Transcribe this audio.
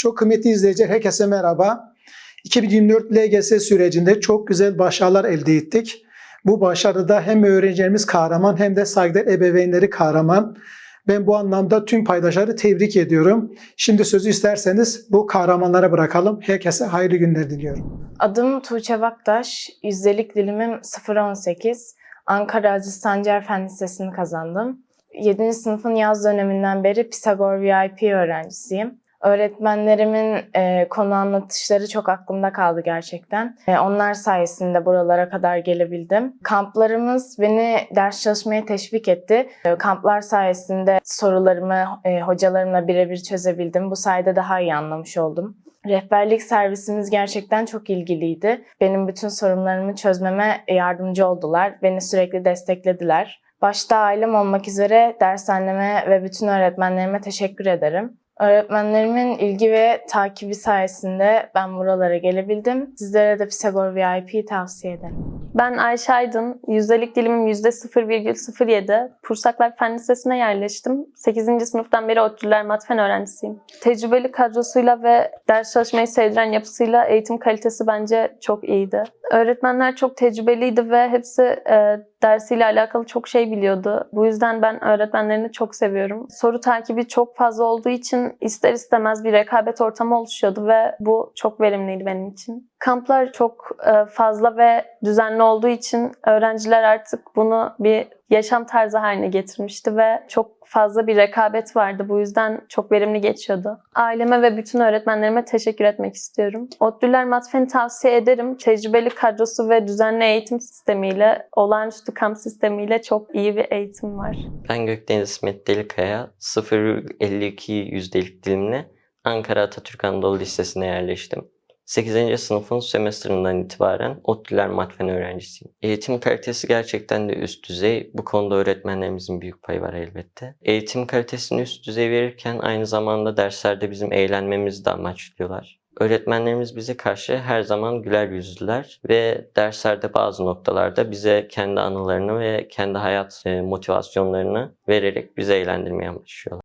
Çok kıymetli izleyiciler, herkese merhaba. 2024 LGS sürecinde çok güzel başarılar elde ettik. Bu başarıda hem öğrencilerimiz kahraman hem de saygıdeğer ebeveynleri kahraman. Ben bu anlamda tüm paydaşları tebrik ediyorum. Şimdi sözü isterseniz bu kahramanlara bırakalım. Herkese hayırlı günler diliyorum. Adım Tuğçe Baktaş. Yüzdelik dilimim 018. Ankara Aziz Sancar Fen Lisesi'ni kazandım. 7. sınıfın yaz döneminden beri Pisagor VIP öğrencisiyim. Öğretmenlerimin e, konu anlatışları çok aklımda kaldı gerçekten. E, onlar sayesinde buralara kadar gelebildim. Kamplarımız beni ders çalışmaya teşvik etti. E, kamplar sayesinde sorularımı e, hocalarımla birebir çözebildim. Bu sayede daha iyi anlamış oldum. Rehberlik servisimiz gerçekten çok ilgiliydi. Benim bütün sorunlarımı çözmeme yardımcı oldular. Beni sürekli desteklediler. Başta ailem olmak üzere dershaneme ve bütün öğretmenlerime teşekkür ederim. Öğretmenlerimin ilgi ve takibi sayesinde ben buralara gelebildim. Sizlere de Pisagor VIP tavsiye ederim. Ben Ayşe Aydın, yüzdelik dilimim %0,07. Pursaklar Fen Lisesi'ne yerleştim. 8. sınıftan beri ODTÜ'ler Matfen öğrencisiyim. Tecrübeli kadrosuyla ve ders çalışmayı sevdiren yapısıyla eğitim kalitesi bence çok iyiydi. Öğretmenler çok tecrübeliydi ve hepsi e, dersiyle alakalı çok şey biliyordu. Bu yüzden ben öğretmenlerini çok seviyorum. Soru takibi çok fazla olduğu için ister istemez bir rekabet ortamı oluşuyordu ve bu çok verimliydi benim için. Kamplar çok e, fazla ve düzenli olduğu için öğrenciler artık bunu bir yaşam tarzı haline getirmişti ve çok fazla bir rekabet vardı. Bu yüzden çok verimli geçiyordu. Aileme ve bütün öğretmenlerime teşekkür etmek istiyorum. ODTÜ'ler Matfen'i tavsiye ederim. Tecrübeli kadrosu ve düzenli eğitim sistemiyle, olağanüstü kamp sistemiyle çok iyi bir eğitim var. Ben Gökdeniz İsmet Delikaya 0,52 yüzdelik dilimle Ankara Atatürk Anadolu Lisesi'ne yerleştim. 8. sınıfın semestrından itibaren ODTÜ'ler Matfen öğrencisiyim. Eğitim kalitesi gerçekten de üst düzey. Bu konuda öğretmenlerimizin büyük payı var elbette. Eğitim kalitesini üst düzey verirken aynı zamanda derslerde bizim eğlenmemizi de amaçlıyorlar. Öğretmenlerimiz bize karşı her zaman güler yüzlüler ve derslerde bazı noktalarda bize kendi anılarını ve kendi hayat e, motivasyonlarını vererek bizi eğlendirmeye amaçlıyorlar.